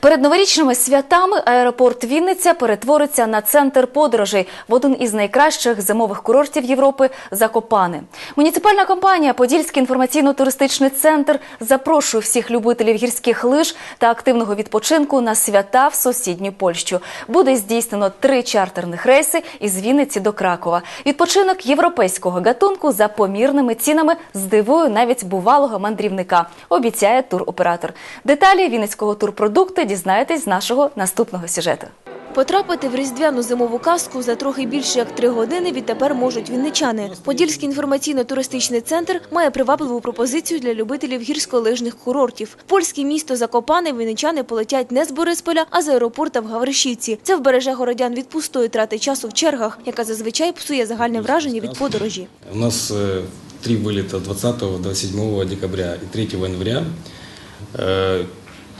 Перед новорічними святами аеропорт Вінниця перетвориться на центр подорожей в один із найкращих зимових курортів Європи Закопане. Муніципальна компанія Подільський інформаційно-туристичний центр запрошує всіх любителів гірських лиж та активного відпочинку на свята в сусідню Польщу. Буде здійснено три чартерних рейси із Вінниці до Кракова. Відпочинок європейського гатунку за помірними цінами здивує навіть бувалого мандрівника. Обіцяє туроператор. Деталі Вінницького турпродукту дізнаєтесь з нашого наступного сюжету. Потрапити в різдвяну зимову казку за трохи більше як три години відтепер можуть вінничани. Подільський інформаційно-туристичний центр має привабливу пропозицію для любителів гірськолижних курортів. В Польське місто Закопане вінничани полетять не з Борисполя, а з аеропорта в Гавришівці. Це вбереже городян від пустої трати часу в чергах, яка зазвичай псує загальне враження від подорожі. У нас э, три вылета 20-27 декабря и 3 января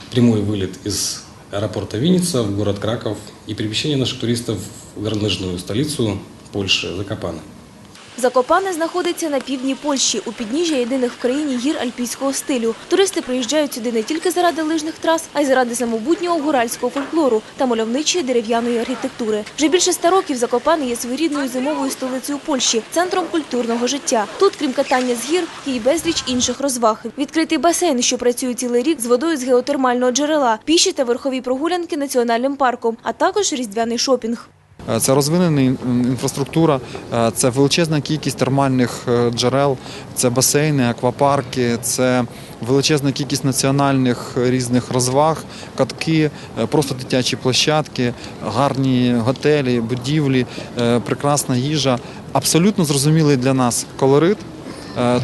Э, Прямой вылет из аэропорта Винница в город Краков и перемещение наших туристов в горнолыжную столицу Польши, Закопаны. Закопане знаходиться на півдні Польщі, у підніжжя єдиних в країні гір альпійського стилю. Туристи приїжджають сюди не тільки заради лижних трас, а й заради самобутнього гуральського фольклору та мальовничої дерев'яної архітектури. Вже більше ста років Закопане є своєрідною зимовою столицею Польщі, центром культурного життя. Тут, крім катання з гір, є й безліч інших розваг. Відкритий басейн, що працює цілий рік з водою з геотермального джерела, піші та верхові прогулянки національним парком, а також різдвяний шопінг. Е, Це розвинена інфраструктура, е, це величезна кількість термальних е, джерел, це басейни, аквапарки, це величезна кількість національних різних розваг, катки, просто дитячі площадки, гарні готелі, будівлі, прекрасна їжа. Абсолютно зрозумілий для нас колорит.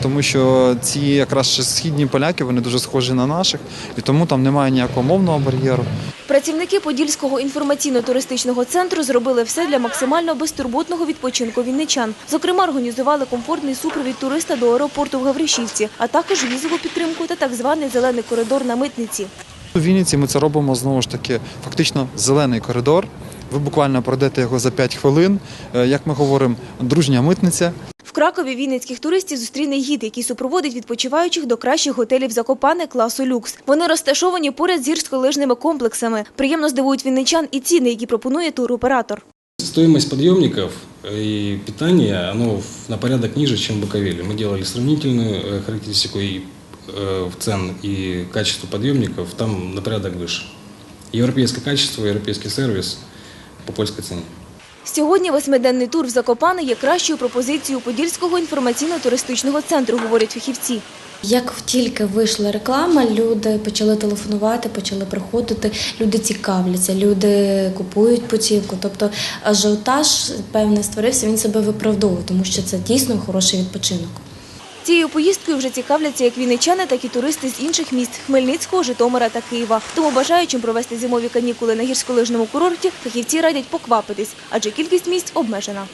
Тому що ці якраз східні поляки вони дуже схожі на наших, і тому там немає ніякого мовного бар'єру. Працівники Подільського інформаційно-туристичного центру зробили все для максимально безтурботного відпочинку вінничан. Зокрема, організували комфортний супровід туриста до аеропорту в Гавришівці, а також візову підтримку та так званий зелений коридор на митниці. У Вінниці ми це робимо знову ж таки фактично зелений коридор. Ви буквально пройдете його за 5 хвилин. Е, Як ми говоримо, дружня митниця. В Кракові вінницьких туристів зустріне гід, який супроводить відпочиваючих до кращих готелів Закопане класу люкс. Вони розташовані поряд з гірськолижними комплексами. Приємно здивують вінничан і ціни, які пропонує туроператор. Стоимость подъемников и питания оно в- на порядок ниже, чем в Буковеле. Мы делали сравнительную э, характеристику и э, в цен и качество подъемников там на порядок выше. Европейское качество, европейский сервис по польской цене. Сьогодні восьмиденний тур в Закопане є кращою пропозицією Подільського інформаційно-туристичного центру, говорять фахівці. Як тільки вийшла реклама, люди почали телефонувати, почали приходити, люди цікавляться, люди купують путівку. Тобто ажіотаж певний створився, він себе виправдовує, тому що це дійсно хороший відпочинок. Цією поїздкою вже цікавляться як вінничани, так і туристи з інших міст – Хмельницького, Житомира та Києва. Тому бажаючим провести зимові канікули на гірськолижному курорті фахівці радять поквапитись, адже кількість місць обмежена.